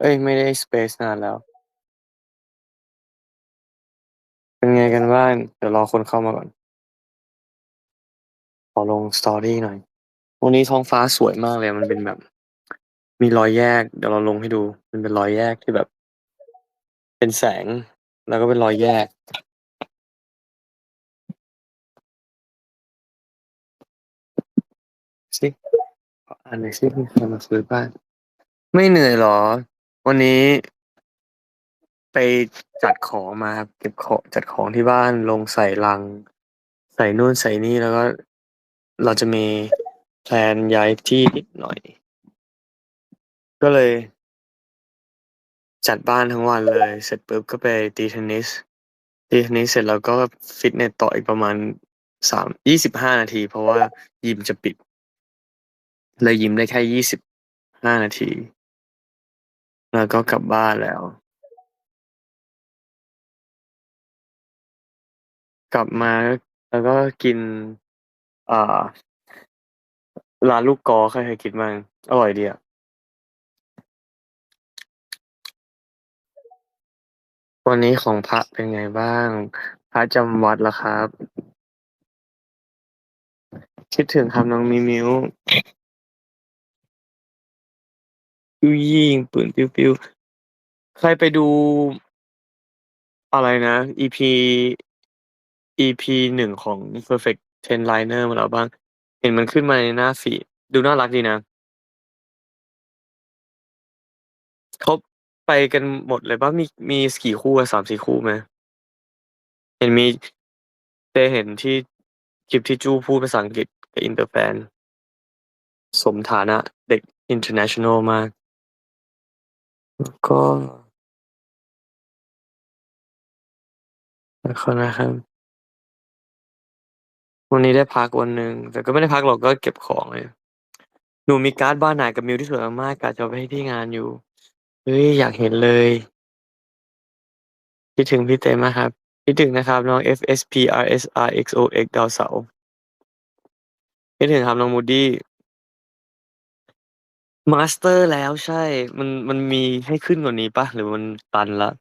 เอ้ย ไม่ได้ Space นานแล้ว เป็นไงกันบ้างเดี๋ยวรอคนเข้ามาก่อน ขอลง Story หน่อย วันนี้ท้องฟ้าสวยมากเลย มันเป็นแบบ มีรอยแยก เดี๋ยวเราลงให้ดู มันเป็นรอยแยกที่แบบ เป็นแสง แล้วก็เป็นรอยแยก สิออ่านหนสิมีใครมาซื้อบ้างไม่เหนื่อยหรอ วันนี้ไปจัดของมาครับเก็บของจัดของที่บ้านลงใส่ลัง ใส่นู่นใส่นี่แล้วก็เราจะมีแพลนย้ายที่นิดหน่อย ก็เลย จัดบ้านทั้งวันเลย เสร็จปุ๊บก็ไปตีเทนนิสตีเทนนิสเสร็จแล้วก็ฟิตเนสต่ออีกประมาณ3 25นาที เพราะว่ายิมจะปิด เลยยิมได้แค่25นาที แล้วก็กลับบ้านแล้ว กลับมาแล้วก็กิน อ่า ร้านลูกกอใครเคยกินบ้างอร่อยดีอะวันนี้ของพระเป็นไงบ้าง พระจำวัดเหรอครับ?คิดถึงครับน้องมิมิว อุ้ยยิงปืนปิ้วๆใครไปดู อะไรนะ EP EP 1ของ Perfect Ten Liner มาแล้วบ้าง เห็นมันขึ้นมาในหน้าฟีดดูน่ารักดีนะเขาไปกันหมดเลยเปล่า?มีมีกี่คู่อะ3-4คู่ไหม?เห็นมีเจเห็นที่คลิปที่จู้พูดภาษาอังกฤษกับอินเตอร์แฟน สมฐานะเด็กอินเตอร์เนชันนัลมาก ก็ขอโทษนะครับ วันนี้ได้พักวันหนึ่ง แต่ก็ไม่ได้พักหรอกก็เก็บของไงหนูมีการ์ดบ้านากับมิวที่สวยมากๆกะจะเอาไปให้ที่งานอยู่ เฮ้ย อยากเห็นเลย คิดถึงพี่เต้มากครับ คิดถึงนะครับน้อง FSPRSRXOX ดาวเสาร์คิดถึงครับน้อง Moody มาสเตอร์แล้วใช่ มัน มันมีให้ขึ้นกว่านี้เปล่า?หรือมันตันแล้ว?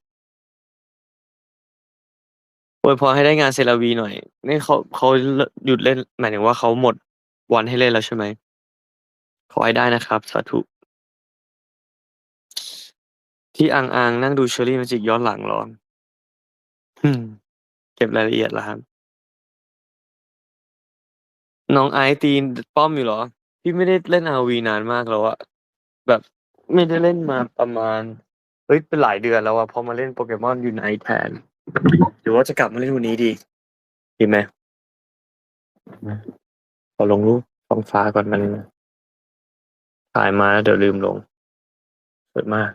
อวยพรให้ได้งาน CeraVe หน่อย นี่เขา เขาลหยุดเล่น หมายถึงว่า เขาหมดวันให้เล่นแล้วใช่ไหม?ขอให้ได้นะครับ สาธุ ที่อังอางนั่งดู Cherry Magic ย้อนหลังเหรอ?อืม เก็บรายละเอียดเหรอครับ?น้องไอซ์ตี ด ป้อมอยู่เหรอ?พี่ไม่ได้เล่น ROV นานมากแล้วอะ แบบไม่ได้เล่นมาประมาณเฮ้ยเป็นหลายเดือนแล้วอะพราะมาเล่น Pokemon Unite แทนหรือว่าจะกลับมาเล่นวันนี้ดีดีไหม?ขอลงรูปท้องฟ้าก่อนมันถ่ายมาแล้วเดี๋ยวลืมลงสวยมาก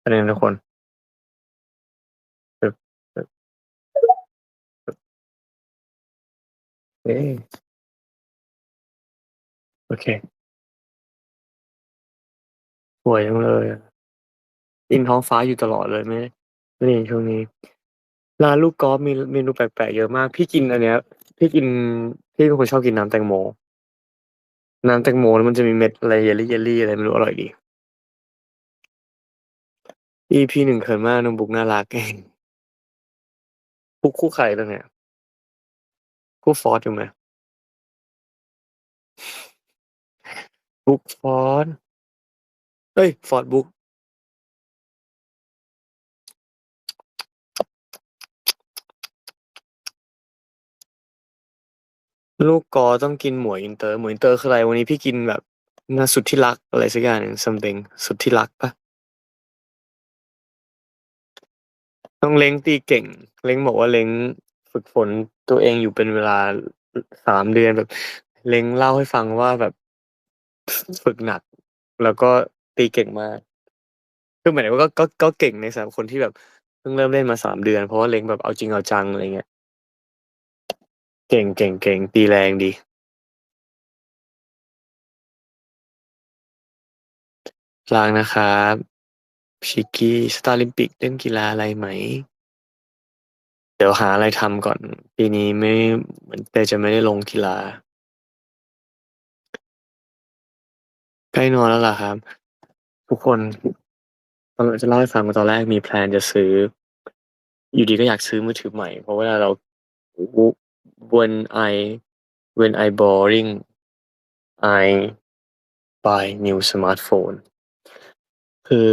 แป๊บหนึ่งทุกคนโอเค สวยจังเลยอินท้องฟ้าอยู่ตลอดเลยไม่ไม่ได้เห็นช่วงนี้ร้านลูกกอล์ฟมีเมนูแปลกๆเยอะมาก พี่กินอันเนี้ย พี่กินพี่เป็นคนชอบกินน้ำแตงโม น้ำแตงโมแล้วมันจะมีเม็ดอะไร jelly-jelly อะไรไม่รู้อร่อยดี EP 1เขินมากน้องบุกน่ารักเองบุกคู่ใครตอนเนี้ย?คู่ฟอร์สอยู่ไหม?บุกฟอร์ส เฮ้ยฟอร์สบุ๊กลูกกอต้องกินหมวยอินเตอร์ หมวยอินเตอร์คืออะไร?วันนี้พี่กินแบบน่าสุดที่รักอะไรสักอย่างหนึ่ง something สุดที่รักปล่า?น้องเล้งตีเก่ง เล้งบอกว่าเล้งฝึกฝนตัวเองอยู่เป็นเวลาอ3เดือนแบบ เล้งเล่าให้ฟังว่าแบบฝึกหนัก แล้วก็ ตีเก่งมากคือหมายถึงว่าก็ก็ก็เก่งในสำหรับคนที่แบบเพิ่งเริ่มเล่นมา3เดือน เพราะว่าเล้งแบบเอาจริงเอาจังอะไรเงี้ยเก่งๆๆตีแรงดีรักนะครับชิกกี้ Starinliq เล่นกีฬาอะไรไหม?เดี๋ยวหาอะไรทำก่อน ปีนี้ไม่เหมือนเตจะไม่ได้ลงกีฬา ใกล้นอนแล้วเหรอครับ? ทุกคนตอนจะเล่าให้ฟังว่าตอนแรกมีแพลนจะซื้อ อยู่ดีก็อยากซื้อมือถือใหม่ เพราะเวลาเรา when I when I boring I buy new smartphone คือ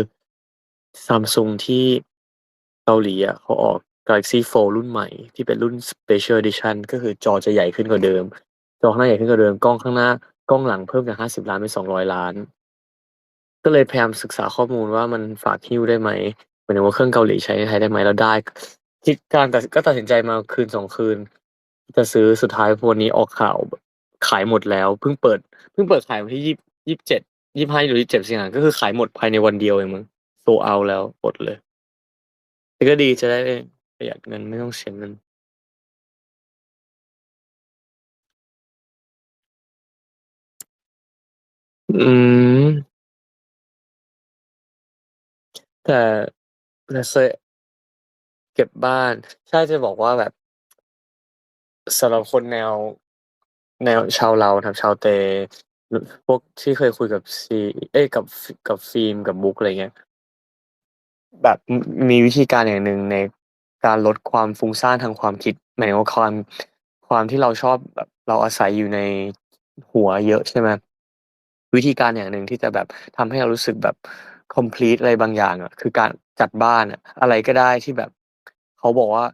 ซัมซุงที่เกาหลีอะเขาออก Galaxy Fold รุ่นใหม่ที่เป็นรุ่น Special Edition ก็คือจอจะใหญ่ขึ้นกว่าเดิม จอข้างหน้าใหญ่ขึ้นกว่าเดิม กล้องข้างหน้ากล้องหลังเพิ่มจาก 50 ล้านเป็น 200 ล้าน ก็เลยพยายามศึกษาข้อมูลว่ามันฝากหิ้วได้ไหมหมายถึงว่าเครื่องเกาหลีใช้ในไทยได้ไหมแล้วได้คิดการแตัดก็ตัดสินใจมาคืนสองคืน จะซื้อสุดท้ายวันนี้ออกข่าวขายหมดแล้วเพิ่งเปิดเพิ่งเปิดขายวันที่ยี่ยี่สิบเจ็ดยี่ห้าหรือยี่สิบเจ็ดสิงหาก็คือขายหมดภายในวันเดียวเองมึงโซเอาแล้วหมดเลยแต่ก็ดีจะได้ประหยัดเงินไม่ต้องเสียเงินอืม แต่แต่เคย เก็บบ้าน ใช่จะบอกว่าแบบ สำหรับคนแนว แนวชาวเราครับชาวเต พวกที่เคยคุยกับซี เอ้ยกับกับฟิล์มกับบุ๊กอะไรเงี้ยแบบมมีวิธีการอย่างหนึ่งในการลดความฟุ้งซ่านทางความคิดหมายถึงว่าความความที่เราชอบแบบเราอาศัยอยู่ในหัวเยอะใช่ไหมวิธีการอย่างหนึ่งที่จะแบบทำให้เรารู้สึกแบบ complete อะไรบางอย่างอะคือการจัดบ้านอะอะไรก็ได้ที่แบบ เขาบอกว่า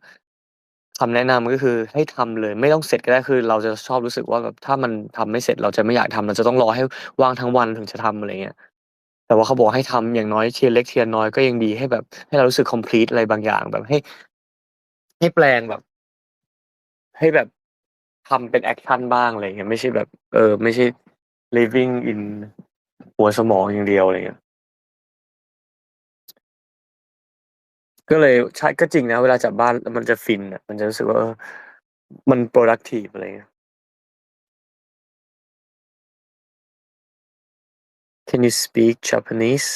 คำแนะนำก็คือให้ทำเลย ไม่ต้องเสร็จก็ได้คือ เราจะชอบรู้สึกว่าแบบถ้ามันทำไม่เสร็จเราจะไม่อยากทำเราจะต้องรอให้ว่างทั้งวันถึงจะทำอะไรเงี้ยแต่ว่าเขาบอกให้ทำอย่างน้อยเทีละเล็กเทีละน้อยก็ยังดีให้แบบ ให้เรารู้สึก complete อะไรบางอย่างแบบให้ ให้แปลงแบบ ให้แบบทำเป็นแอคชั่นบ้างอะไรเงี้ยไม่ใช่แบบ เออ ไม่ใช่ living in หัวสมองอย่างเดียวอะไรเงี้ย ก็เลยใช่ก็จริงนะ เวลาจัดบ้านมันจะฟินอะมันจะรู้สึกว่าเออมัน productive อะไรเงี้ย Can you speak Japanese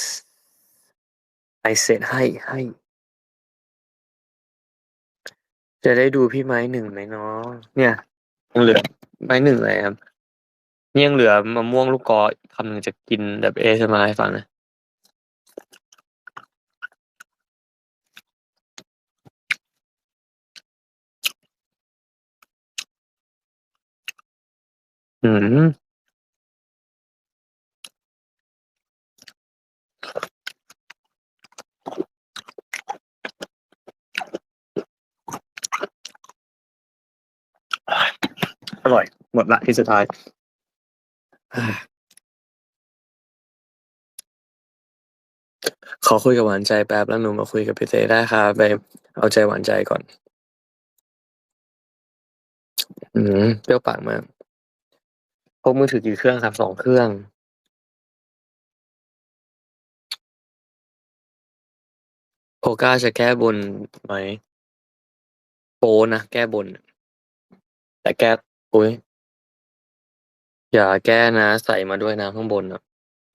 I said ให้ให้จะได้ดูพี่ไม้หนึ่งไหมเนาะเนี่ย ยังเหลือไม้หนึ่งเลยครับนี่ยังเหลือมะม่วงลูกกออีกคำหนึ่งจะกินแบบเอสมาให้ฟังนะ อืม อร่อย หมดละที่สุดท้าย ขอคุยกับหวานใจแป๊บแล้วหนูมาคุยกับพี่เต้ได้ครับไปเอาใจหวานใจก่อน อืมเปรี้ยวปากมาก พกมือถือกี่เครื่องครับ สองเครื่อง โพก้าจะแก้บนไหมโปนะ แก้บน แต่แก้โอ้ย อย่าแก้นะ ใส่มาด้วยนะข้างบนอะ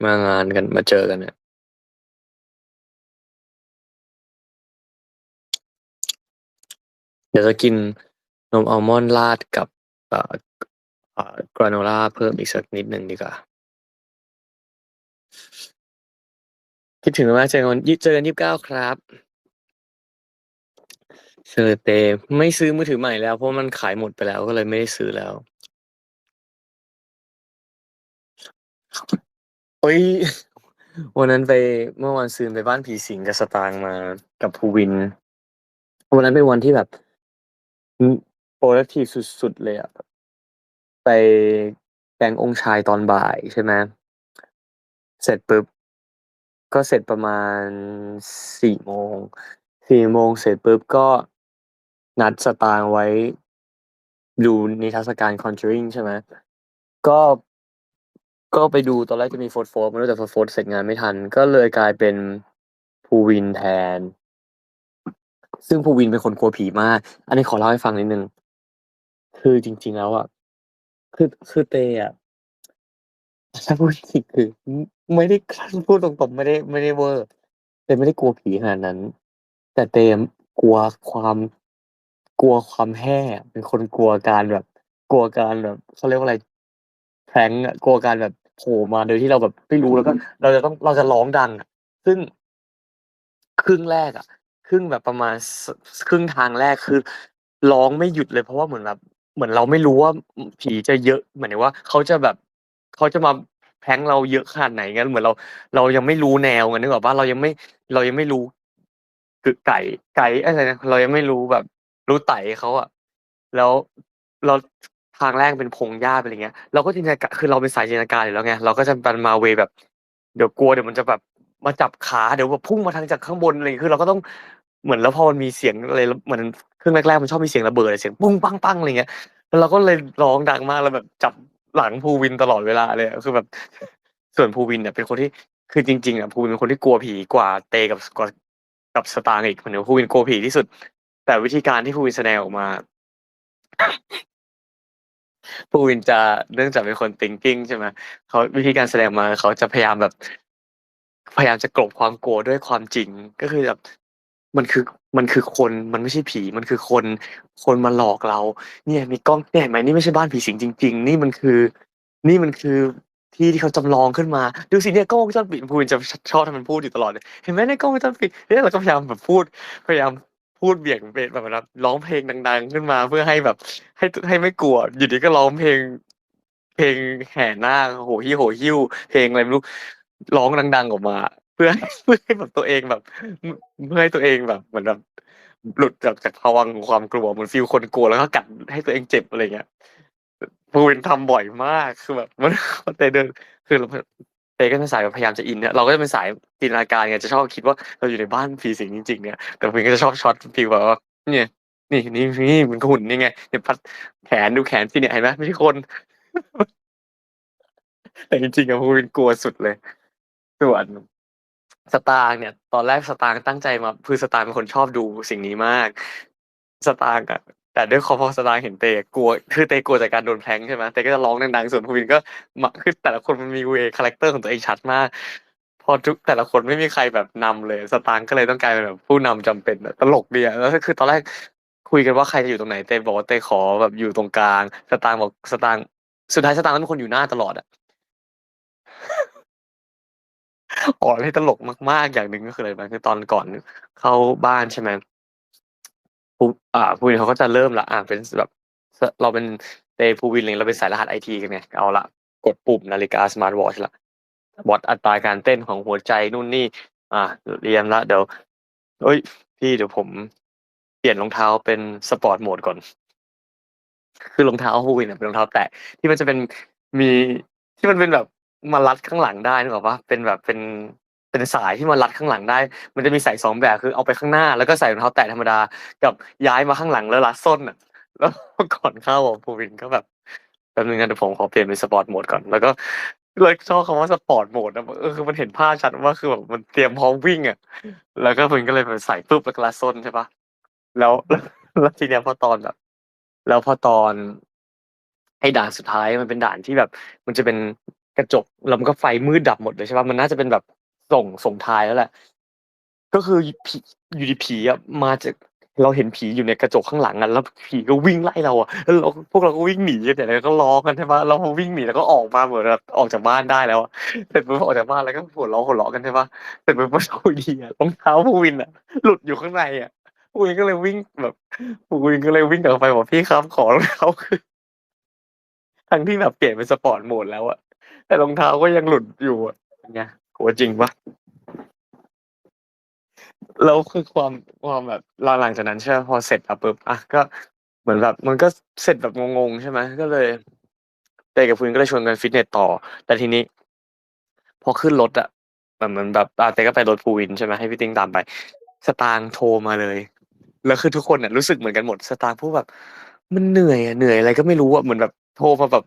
มางานกันมาเจอกันเนี่ยเดี๋ยวจะกินนมอัลมอนด์ราดกับ กราโนล่าเพิ่มอีกสักนิดหนึ่งดีกว่า คิดถึงมากเจอกันเจอกันยี่สิบเก้าครับเชอเตไม่ซื้อมือถือใหม่แล้ว เพราะมันขายหมดไปแล้วก็เลยไม่ได้ซื้อแล้วโอ๊ยวันนั้นไปเมื่อวันซืนไปบ้านผีสิงกับสตางมากับภูวิน วันนั้นเป็นวันที่แบบอืม productive สุดๆเลยอะ ไปแก๊งองค์ชายตอนบ่ายใช่ไหมเสร็จปุ๊บก็เสร็จประมาณ4โมง4โมงเสร็จปุ๊บก็นัดสตางไว้ดูนิทรรศการ Conjuring ใช่ไหมก็ก็ไปดูตอนแรกจะมี Fourth Fourth แต่ Fourth Fourth เสร็จงานไม่ทัน ก็เลยกลายเป็นภูวินแทน ซึ่งภูวินเป็นคนกลัวผีมาก อันนี้ขอเล่าให้ฟังนิดนึง คือจริง ๆ แล้วอะ คือ คือเตอะถ้าพูดจริงคือ ไม่ได้พูดตรงๆไม่ได้ไม่ได้เวอร์เตไม่ได้กลัวผีขนาดนั้น แต่เตกลัวความกลัวความแห้เป็นคนกลัวการแบบ กลัวการแบบเขาเรียกว่าอะไร prank อะกลัวการแบบโผล่มาโดยที่เราแบบไม่รู้แล้วก็ เราจะต้องเราจะร้องดังอะซึ่ง ครึ่งแรกอะครึ่งแบบประมาณสครึ่งทางแรกคือร้องไม่หยุดเลยเพราะว่าเหมือนแบบ เหมือนเราไม่รู้ว่าผีจะเยอะหมายถึงว่าเขาจะแบบเขาจะมา prank เราเยอะขนาดไหนงั้นเหมือนเรา เรายังไม่รู้แนวไงนึกออกเปล่า?เรายังไม่เรายังไม่รู้กไก่ไก๋อะไรนะเรายังไม่รู้แบบ รู้ไต๋เขาอะแล้วแล้วทางแรกเป็นพงหญ้าเป็นอะไรอย่างเงี้ย เราก็จินตนาการคือเราเป็นสายจินตนาการอยู่แล้วไงเราก็จะดันมาเวแบบ เดี๋ยวกลัวเดี๋ยวมันจะแบบมาจับขาเดี๋ยวแบบพุ่งมาทางจากข้างบนอะไรคือเราก็ต้อง เหมือนแล้วพอมันมีเสียงอะไรเหมือนเครึ่องแรกๆมันชอบมีเสียงระเบิดเสียงอะไรอย่างเงี้ยแล้วเราก็เลยร้องดังมากแล้วแบบจับหลังภูวินตลอดเวลาเลยอะคือแบบส่วนภูวินเนี่ยเป็นคนที่คือจริงๆอะภูวินเป็นคนที่กลัวผีกว่าเตกับกว่ากับสตางค์อีกเหมายถึงว่าภูวินกลัวผีที่สุด แต่วิธีการที่ภูวินแสดงออกมาภูวินจะเนื่องจากเป็นคน thinking ใช่ไหมเขาวิธีการแสดงมาเขาจะพยายามแบบ พยายามจะกลบความกลัวด้วยความจริง ก็คือแบบ มันคือมันคือคนมันไม่ใช่ผีมันคือคน คนมาหลอกเรา เนี่ยมีกล้องเนี่ยเห็นไหมนี่ไม่ใช่บ้านผีสิงจริง ๆ นี่มันคือ นี่มันคือที่ที่เขาจำลองขึ้นมาดูสิเนี่ยกล้องวงจรปิดภูวินจะชอบทำเป็นพูดอยู่ตลอดเลยเห็นไหมเนี่ยกล้องวงจรปิดเนี่ยเราก็พยายามแบบพูดพยายามพูดเบี่ยงเบนแบบเหมือนแบบร้องเพลงดัง ๆ ขึ้นมาเพื่อให้แบบ ให้ให้ไม่กลัวอยู่ดีก็ร้องเพลง เพลงแห่หน้าโหฮิโหหิ้วเพลงอะไรไม่รู้ร้องดัง ๆ ออกมา พื่อเพื่อให้แบบตัวเองแบบเพื่อให้ตัวเองแบบเหมือนแบบหลุดจากจากภวังค์ของความกลัวเหมือนฟีลคนกลัวแล้วก็กัดให้ตัวเองเจ็บอะไรเงี้ยอภูวินทำบ่อยมากคือแบบมันเตเดินคือเราเตก็เป็นสายแบบพยายามจะอินเนี่ยเราก็จะเป็นสายจินตนาการไงจะชอบคิดว่าเราอยู่ในบ้านผีสิงจริงๆ เนี่ย แต่ภูวินก็จะชอบช็อตฟีลแบบว่าเนี่ยนี่นี่นี่มันหุ่นนี่ไงเนี่ยพัดแขนดูแขนสิเนี่ยเห็นไหมไม่ใช่คน แต่จริงๆอะภูวินกลัวสุดเลยส่วน สตางค์เนี่ย ตอนแรกสตางค์ตั้งใจมาคือสตางค์เป็นคนชอบดูสิ่งนี้มาก สตางค์อะแต่ด้วยความพอสตางค์เห็นเตกลัว คือเตกลัวจากการโดน prank ใช่ไหมเตก็จะร้องดังๆส่วนภูวินก็มาคือแต่ละคนมันมีเวคาแรกเตอร์ของตัวเองชัดมาก พอทุกแต่ละคนไม่มีใครแบบนำเลย สตางค์ก็เลยต้องกลายเป็นแบบผู้นำจำเป็นตลกดีอะแล้วคือตอนแรกคุยกันว่าใครจะอยู่ตรงไหนเตบอกว่าเตขอแบบอยู่ตรงกลาง สตางค์บอกสตางค์สุดท้ายสตางค์ต้องเป็นคนอยู่หน้าตลอดอะ อ๋อที่ตลกมากๆอย่างหนึ่งก็คืออะไรรู้ไหมคือตอนก่อนเข้าบ้านใช่ไหมภูอ่าภูวินเขาก็จะเริ่มล้วอ่าเป็นแบบเราเป็นเตภูวินอะไรงี้เราเป็นสายรหัสไอทีกันไงเอาล้วกดปุ่มนาฬิกา Smart Watch แล้ววัดอัตราการเต้นของหัวใจนู่นนี่ อ่าเรียมแล้วเดี๋ยวเฮ้ย พี่เดี๋ยวผมเปลี่ยนรองเท้าเป็นสปอร์ตโหมดก่อน คือรองเท้าภูวินเป็นรองเท้าแตะที่มันจะเป็นมีที่มันเป็นแบบ มารัดข้างหลังได้นึกออกปล่า?เป็นแบบเป็นเป็นสายที่มารัดข้างหลังได้ มันจะมีใส่2แบบคือเอาไปข้างหน้า แล้วก็ใส่รองเท้าแตะธรรมดา กับย้ายมาข้างหลังแล้วรัดส้นอะ แล้วก่อนเข้าอะภูวินก็แบบ"แป๊บนึงนะเดี๋ยวผมขอเปลี่ยนเป็นสปอร์ตโหมดก่อน"แล้วก็เลยชอบคำว่าสปอร์ตโหมดอะเออคือมันเห็นภาพชัดว่าคือแบบมันเตรียมพร้อมวิ่งอะแล้วก็ภูวินก็เลยแบบใส่ปุ๊บแล้วก็รัดส้นใช่ปล่าแล้วแล้วแล้วทีเนี้ยพอตอนแบบ แล้วพอตอนไอ้ด่านสุดท้ายมันเป็นด่านที่แบบ มันจะเป็น กระจกแล้วมันก็ไฟมืดดับหมดเลยใช่เปล่ามันน่าจะเป็นแบบส่งส่งท้ายแล้วแหละ ก็คือผีอยู่ดีผีอะมาจากเราเห็นผีอยู่ในกระจกข้างหลังอะแล้วผีก็วิ่งไล่เราอะแล้วเราพวกเราก็วิ่งหนีกันใหญ่เลยแล้วก็ร้องกันใช่เปล่าแล้วพอวิ่งหนีแล้วก็ออกมาเหมือนแบบออกจากบ้านได้แล้วเสร็จปุ๊บออกจากบ้านแล้วก็หัวเราะหัวเราะกันใช่เปล่าเสร็จปุ๊บพอโชคดีอะรองเท้าภูวินอะหลุดอยู่ข้างในอะภูวินก็เลยวิ่งแบบภูวินก็เลยวิ่งกลับไปบอก"พี่ครับขอรองเท้าคืน"ทั้งที่แบบเปลี่ยนเป็นสปอร์ตโหมดแล้วอะ แต่รองเท้าก็ยังหลุดอยู่อะเป็นไงกลัวจริงเปล่า?แล้วคือความความแบบแล้วหลังจากนั้นใช่เปล่าพอเสร็จแล้วปุ๊บอะก็เหมือนแบบมันก็เสร็จแบบงงๆใช่ไหมก็เลยเตกับภูวินก็เลยชวนกันฟิตเนสต่อ แต่ทีนี้ พอขึ้นรถอะแบบเหมือนแบบอ่าเตก็ไปรถภูวินใช่ไหมให้พี่ติ้งตามไป สตางค์โทรมาเลย แล้วคือทุกคนน่ะรู้สึกเหมือนกันหมด สตางค์พูดแบบ"มันเหนื่อยอะเหนื่อยอะไรก็ไม่รู้อะ"เหมือนแบบโทรมาแบบ"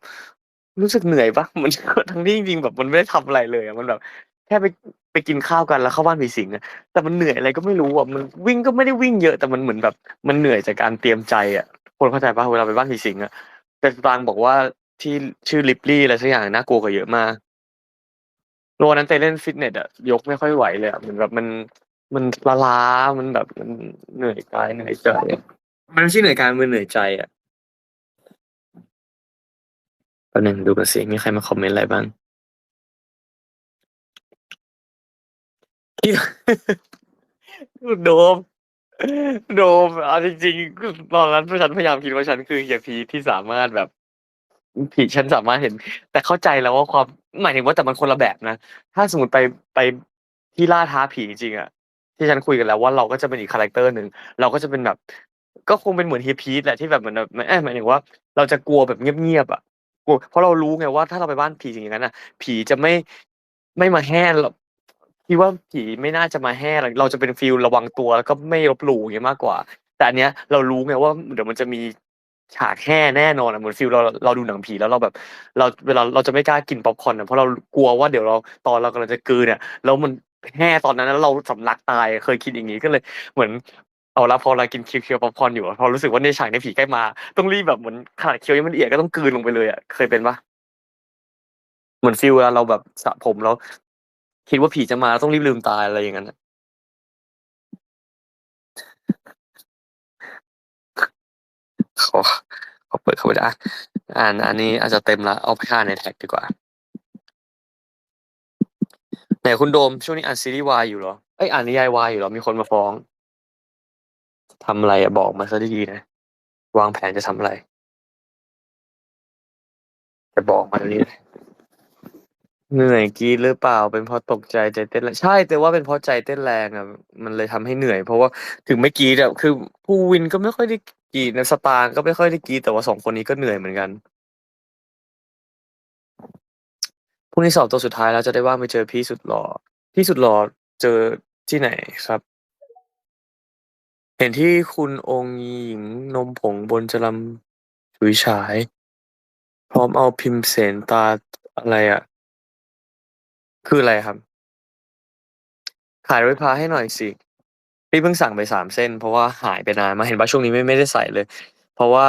รู้สึกเหนื่อยปล่า?"เหมือนทั้งที่จริงๆแบบมันไม่ได้ทำอะไรเลยอะมันแบบ แค่ไปไปกินข้าวกันแล้วเข้าบ้านผีสิงอะแต่มันเหนื่อยอะไรก็ไม่รู้อะมันวิ่งก็ไม่ได้วิ่งเยอะแต่มันเหมือนแบบ มันเหนื่อยจากการเตรียมใจอะคุณเข้าใจปล่าเวลาไปบ้านผีสิงอะแต่ตางบอกว่าที่ชื่อ Ripley อะไรสักอย่างน่ากลัวกว่าเยอะมากแล้วนั้นเตเล่นฟิตเนสอะยกไม่ค่อยไหวเลยอะเหมือนแบบมันมันละล้ามันแบบมันเหนื่อยกายเหนื่อยใจอะมันไม่ใช่เหนื่อยกายมันเหนื่อยใจอะ แป๊บนึงดูกันสิมีใครมาคอมเมนต์อะไรบ้างโดม โดมเอาจริงๆตอนนั้นฉันพยายามคิดว่าฉันคือเฮียพีที่สามารถแบบผีฉันสามารถเห็น แต่เข้าใจแล้วว่าความหมายถึงว่าแต่มันคนละแบบนะ ถ้าสมมติไปไปที่ล่าท้าผีจริงอะที่ฉันคุยกันแล้วว่าเราก็จะเป็นอีกคาแรคเตอร์หนึ่งเราก็จะเป็นแบบ ก็คงเป็นเหมือนเฮียพีทแหละที่แบบเหมือนแบบเออหมายถึงว่า เราจะกลัวแบบเงียบๆอะ เพราะเรารู้ไงว่าถ้าเราไปบ้านผีอย่างนั้นอะผีจะไม่ไม่มาแห่เราคิดว่าผีไม่น่าจะมาแห่เราเราจะเป็นฟีลระวังตัวแล้วก็ไม่ลบหลู่อย่างเงี้ยมากกว่า แต่อันเนี้ยเรารู้ไงว่าเดี๋ยวมันจะมีฉากแห่แน่นอนอะเหมือนฟีลเราเราดูหนังผีแล้วเราแบบ เราเวลาเราจะไม่กล้ากินป๊อปคอร์นอะเพราะเรากลัวว่าเดี๋ยวเราตอนเรากำลังจะกืนเนี่ยแล้วมันแห่ตอนนั้นแล้วเราสำลักตายเคยคิดอย่างนี้ก็เลย เหมือน เอาละพอเรากินเคี้ยวๆป๊อปคอร์นอยู่อะพอรู้สึกว่าในฉากในผีใกล้มา ต้องรีบแบบเหมือนขนาดเคี้ยวยังไม่ละเอียดก็ต้องกลืนลงไปเลยอะเคยเป็นปะเหมือนฟีลเวลาเราแบบสระผมแล้วคิดว่าผีจะมาต้องรีบลืมตาอะไรอย่างนั้นอะขอขอเปิดเข้าไปได้อ่านอันนี้อาจจะเต็มละเอาไปอ่าในแท็กดีกว่าไหนคุณโดมช่วงนี้อ่านซีรีส์วายอยู่เหรอเอ้ยอ่านนิยายวายอยู่เหรอมีคนมาฟ้อง ทำอะไรอะบอกมาซะดีๆนะ วางแผนจะทำอะไร จะบอกมาเดี๋ยวนี้เลยเหนื่อยกรีดหรือเปล่า เป็นเพราะตกใจใจเต้นแรงใช่แต่ว่าเป็นเพราะใจเต้นแรงอะมันเลยทำให้เหนื่อย เพราะว่าถึงไม่กรีดอะคือภูวินก็ไม่ค่อยได้กรีดนะสตางค์ก็ไม่ค่อยได้กรีดแต่ว่าสองคนนี้ก็เหนื่อยเหมือนกันพรุ่งนี้สอบตัวสุดท้ายแล้วจะได้ว่างไปเจอพี่สุดหล่อพี่สุดหล่อเจอที่ไหนครับ เห็นที่คุณองค์หญิงนมผงบนจรัมฉุยฉาย พร้อมเอาพิมพ์เสนตาอะไรอะ คืออะไรครับ ขายรถพาให้หน่อยสิ พี่เพิ่งสั่งไปสามเส้น เพราะว่าหายไปนานมาเห็นว่าช่วงนี้ไม่ไม่ได้ใส่เลย เพราะว่า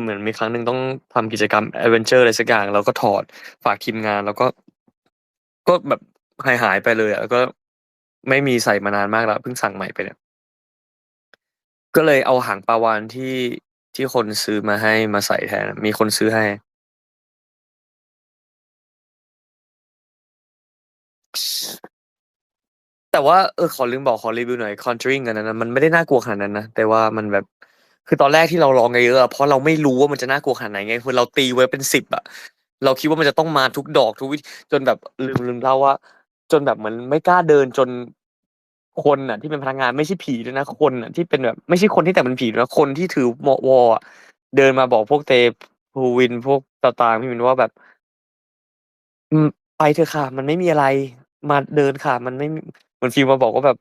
เหมือนมีครั้งหนึ่งต้องทำกิจกรรมแอดเวนเจอร์อะไรสักอย่างแล้วก็ถอดฝากทีมงานแล้วก็ ก็แบบหายหายไปเลยอะแล้วก็ไม่มีใส่มานานมากแล้วเพิ่งสั่งใหม่ไปเนี่ย ก็เลยเอาหางปลาวาฬที่ที่คนซื้อมาให้มาใส่แทน มีคนซื้อให้ แต่ว่าเออขอลืมบอกขอรีวิวหน่อย Conjuring อันนั้นนะมันไม่ได้น่ากลัวขนาดนั้นนะ แต่ว่ามันแบบคือตอนแรกที่เราลองไงเยออะเพราะเราไม่รู้ว่ามันจะน่ากลัวขนาดไหนไงคือเราตีไว้เป็นสิบอะเราคิดว่ามันจะต้องมาทุกดอกทุกวิจนแบบลืมลืมเล่าว่า จนแบบเหมือนไม่กล้าเดินจน คนอะ ที่เป็นพนักงานไม่ใช่ผีด้วยนะคนอะที่เป็นแบบไม่ใช่คนที่แต่งเป็นผีด้วยนะคนที่ถือวอวอเดินมาบอกพวกเตภูวินพวกตาตางพี่วินว่าแบบไปเถอะค่ะ มันไม่มีอะไร มาเดินค่ะ มันไม่เหมือนฟีลมาบอกว่าแบบ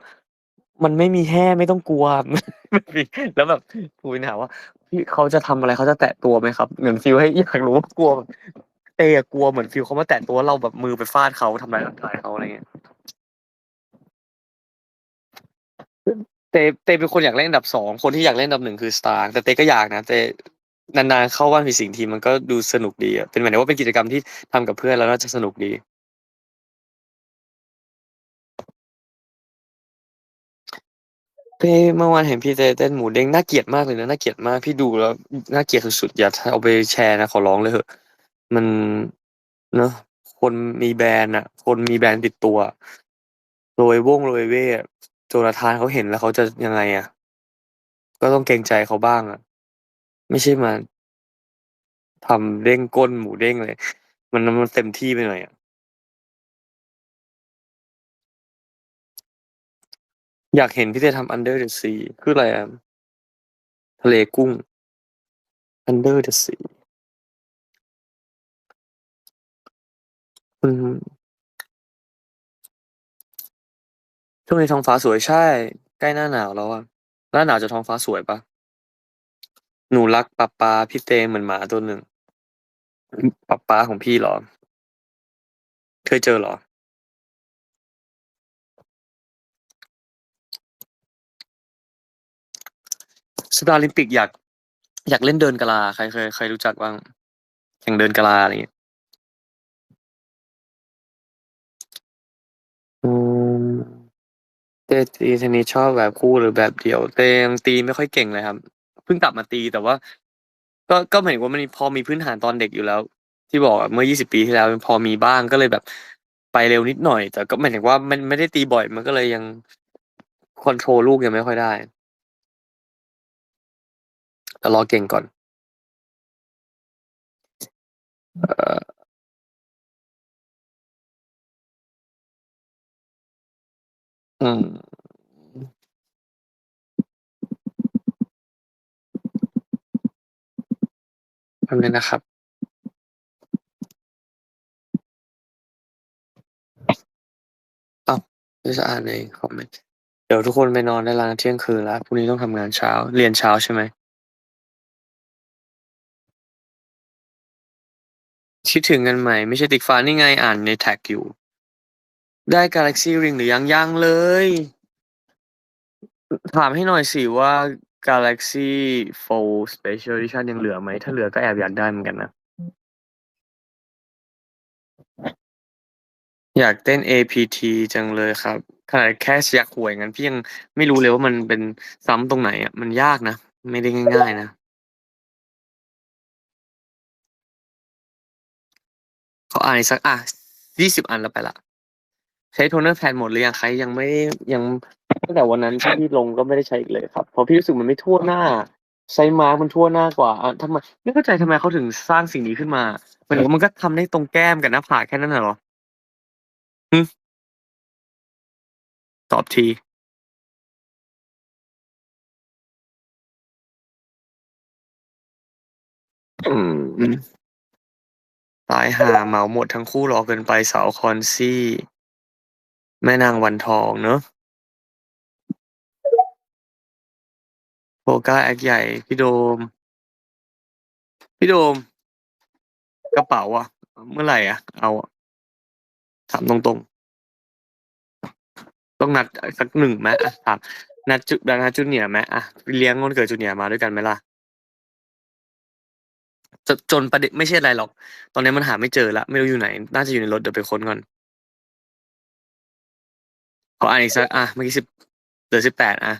มันไม่มีแห้ไม่ต้องกลัวแล้วแบบคุยถามว่าพี่เขาจะทำอะไรเขาจะแตะตัวไหมครับเหมือนฟีลให้อยากรู้ว่ากลัวเตะกลัวเหมือนฟีลเขามาแตะตัวเราแบบมือไปฟาดเขาทำร้ายร่างกายเขาอะไรเงี้ย เตเตเป็นคนอยากเล่นอันดับสองคนที่อยากเล่นอันดับหนึ่งคือสตาร์แต่เตก็อยากนะแต่นานๆเข้าบ้านผีสิงทีมันก็ดูสนุกดีอะเป็นหมายถึงว่าเป็นกิจกรรมที่ทำกับเพื่อนแล้วน่าจะสนุกดีพี่เมื่อวานเห็นพี่เต้เต้นหมูเด้งน่าเกลียดมากเลยนะน่าเกลียดมากพี่ดูแล้วน่าเกลียดสุดๆอย่าเอาไปแชร์นะขอร้องเลยเถอะ มันเนอะคนมีแบรนด์อะ คนมีแบรนด์ติดตัวโรยวงโรยเว่ โจนาธานเขาเห็นแล้วเขาจะยังไงอะ ก็ต้องเกรงใจเขาบ้างอะ ไม่ใช่มาทำเด้งก้นหมูเด้งเลย มันมันเต็มที่ไปหน่อยอะ อยากเห็นพี่เต้ทำ Under the Sea คืออะไรอะ ทะเลกุ้ง Under the Sea อืม ช่วงนี้ท้องฟ้าสวยใช่ ใกล้หน้าหนาวแล้วอะหน้าหนาวจะท้องฟ้าสวยปะหนูรักป๊าป๊าพี่เตเหมือนหมาตัวหนึ่งป๊าป๊าของพี่เหรอ เคยเจอเหรอ สตาร์ลิมปิกอยาก อยากเล่นเดินกะลา ใครเคยใครรู้จักบ้างแข่งเดินกะลาอะไรเงี้ย เต้ตีเทนนิสชอบแบบคู่หรือแบบเดี่ยวเต้ยังตีไม่ค่อยเก่งเลยครับ เพิ่งกลับมาตีแต่ว่า ก็ก็เหมายถึงว่ามันพอมีพื้นฐานตอนเด็กอยู่แล้ว ที่บอกเมื่อยี่สิบปีที่แล้วพอมีบ้างก็เลยแบบไปเร็วนิดหน่อย แต่ก็หมายถึงว่ามันไม่ได้ตีบ่อยมันก็เลยยังคอนโทรลลูกยังไม่ค่อยได้แต่รอเก่งก่อน เอ่อ อืมแป๊บหนึ่งนะครับ อ้าวไม่ได้อ่านในคอมเมนต์ เดี๋ยวทุกคนไปนอนได้แล้วนะเที่ยงคืนแล้วพรุ่งนี้ต้องทำงานเช้า เรียนเช้าใช่ไหม?คิดถึงกันไหม ไม่ใช่ติ๊กฟ้านี่ไงอ่านในแท็กอยู่ ได้ Galaxy Ring หรือยัง?ยังเลย ถามให้หน่อยสิว่า Galaxy Fold Special Edition ยังเหลือไหม?ถ้าเหลือก็แอบอยากได้เหมือนกันนะ อยากเต้น APT จังเลยครับ ขนาดแค่อยากหวยงั้นพี่ยังไม่รู้เลยว่ามันเป็นซ้ำตรงไหนอะ มันยากนะ ไม่ได้ง่ายๆนะ ขออ่านอีกสักอะ20อันแล้วไปล้ว ใช้ Toner Pad หมดหรือยังคะ?ยังไม่ได้ยังตั้งแต่วันนั้นที่พี่ลงก็ไม่ได้ใช้อีกเลยครับเพราะพี่รู้สึกมันไม่ทั่วหน้าใช้มาร์กมันทั่วหน้ากว่าอะทำไมไม่เข้าใจทำไมเขาถึงสร้างสิ่งนี้ขึ้นมาหมายถึงว่ามันก็ทำได้ตรงแก้มกับหน้าผากแค่นั้นน่ะเหรอ?หือตอบทีอืมตายห่าเหมาหมดทั้งคู่หล่อเกินไปสาวคอนซี่ แม่นางวันทองเนาะ Polka แอ็กใหญ่ พี่โดม พี่โดม กระเป๋าอะเมื่อไหร่อะเอาอะ?ถามตรงๆ ต้องนัดสัก1ไหม?อะถามนัดจูเดี๋ยวนัด Junior ไหม?อะเลี้ยงวันเกิด Junior มาด้วยกันไหมล่ะ?จนจนประเด็นไม่ใช่อะไรหรอก ตอนนี้มันหาไม่เจอล้วไม่รู้อยู่ไหน น่าจะอยู่ในรถเดี๋ยวไปค้นก่อน ออ่านอีกสักอะเมื่อกี้10เหลือ18อะ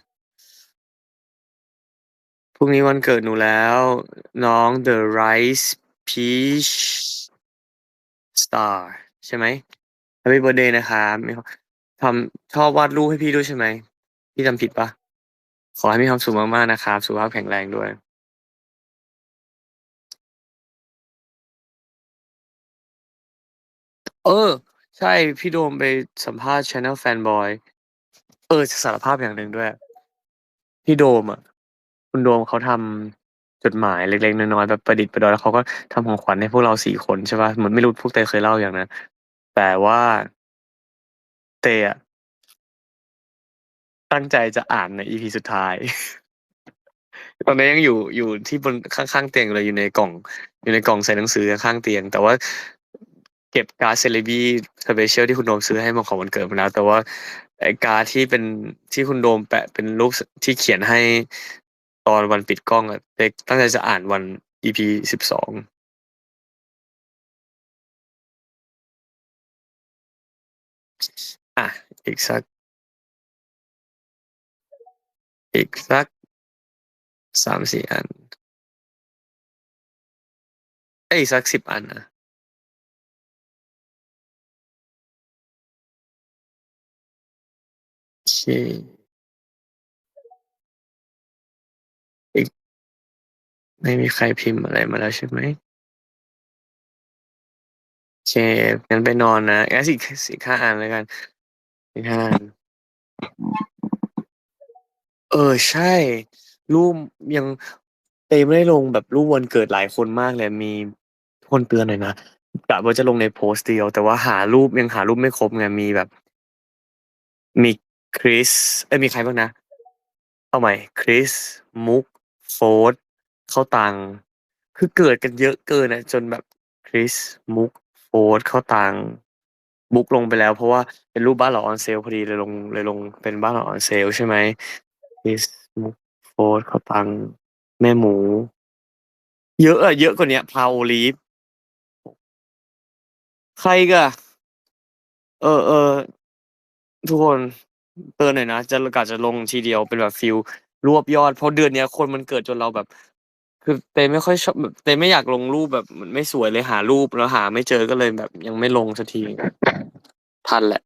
พรุ่งนี้วันเกิดหนูแล้ว น้อง The Rice Peach Star ใช่ไหม?แฮปปีเบิร์ทเดย์นะครับทำชอบวาดรูปให้พี่ด้วยใช่ไหม?พี่จำผิดปล่า?ขอให้มีความสุขมากๆนะครับ สุขภาพแข็งแรงด้วยเออ ใช่ พี่โดมไปสัมภาษณ์ Channel Fanboy เออจะสารภาพอย่างหนึ่งด้วย พี่โดมอะ คุณโดมเขาทำจดหมายเล็กๆน้อยๆแบบประดิดประดอยแล้วเขาก็ทำของขวัญให้พวกเรา4คนใช่เปล่าเหมือนไม่รู้พวกเตเคยเล่าอยังนะแต่ว่าเตอะตั้งใจจะอ่านใน EP สุดท้าย ตอนนี้ยังอยู่อยู่ที่บนข้างๆเตียงเลยอยู่ในกล่อง อยู่ในกล่องใส่หนังสือข้างๆเตียง แต่ว่า เก็บการ์ด Celebi Special ที่คุณโดมซื้อให้มาของวันเกิดมาแล้ว แต่ว่าไอการ์ดที่เป็นที่คุณโดมแปะเป็นรูปที่เขียนให้ตอนวันปิดกล้องอะเตตั้งใจจะอ่านวัน EP 12องอะ อีกสัก อีกสัก3-4อัน เอ๊ยอีกสัก10อันอะ โอเคอีกไม่มีใครพิมพ์อะไรมาแล้วใช่ไหม?โอเคงั้นไปนอนนะงั้นอีกคอีก5อันแล้วกันอีก5อันเออใช่ รูปยังเตไม่ได้ลงแบบรูปวันเกิดหลายคนมากเลยมีทุกคนเตือนหน่อยนะกะว่าจะลงในโพสต์เดียว แต่ว่าหารูปยังหารูปไม่ครบไงมีแบบ มี คริสเอ๊ยมีใครบ้างนะ เอาใหม่คริสมุกโฟร์ธเข้าตังคือเกิดกันเยอะเกินอะจนแบบคริสมุกโฟร์ธเข้าตังค์มุกลงไปแล้ว เพราะว่าเป็นรูปบ้านเรา on sale พอดีเลยลงเลยลงเป็นบ้านเรา on sale ใช่ไหมคริสมุกโฟร์ธเข้าตังแม่หมู เยอะอะเยอะกว่านี้พาโอลีฟใครอีกอะ?เออทุกคน เตือนหน่อยนะ จะกะจะลงทีเดียวเป็นแบบฟีลรวบยอด เพราะเดือนเนี้ยคนมันเกิดจนเราแบบ คือเตไม่ค่อยชอบแบบเตไม่อยากลงรูปแบบมันไม่สวยเลยหารูปแล้วหา ไม่เจอก็เลยแบบยังไม่ลงสักทีทันแหละ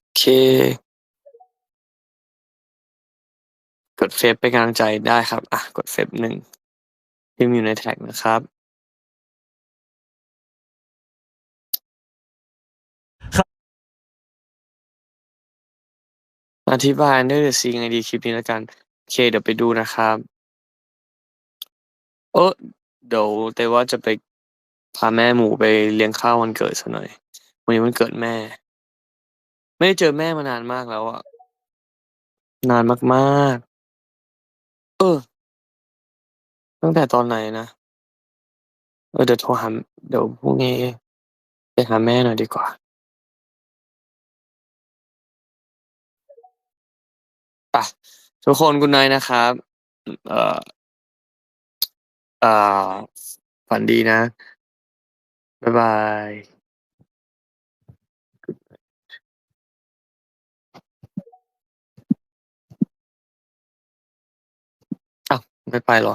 โอเคกดเฟซเป็นกำลังใจได้ครับ อะ กดเฟซหนึ่งพิมพ์อยู่ในแท็กนะครับ อธิบาย Under the Sea ยังไงดีคลิปนี้แล้วกัน โอเค เดี๋ยวไปดูนะครับ เออเดี๋ยวเต้ว่าจะไปพาแม่หมูไปเลี้ยงข้าววันเกิดสักหน่อย วันนี้วันเกิดแม่ ไม่ได้เจอแม่มานานมากแล้วอะนานมากๆ เออ ตั้งแต่ตอนไหนนะ?เออเดี๋ยวโทรหาเดี๋ยวพรุ่งนี้ไปหาแม่หน่อยดีกว่า ไปทุกคนคุณนายนะครับ เอ่ออ่าฝันดีนะ บ๊ายบายอ้าวไม่ไปเหรอ?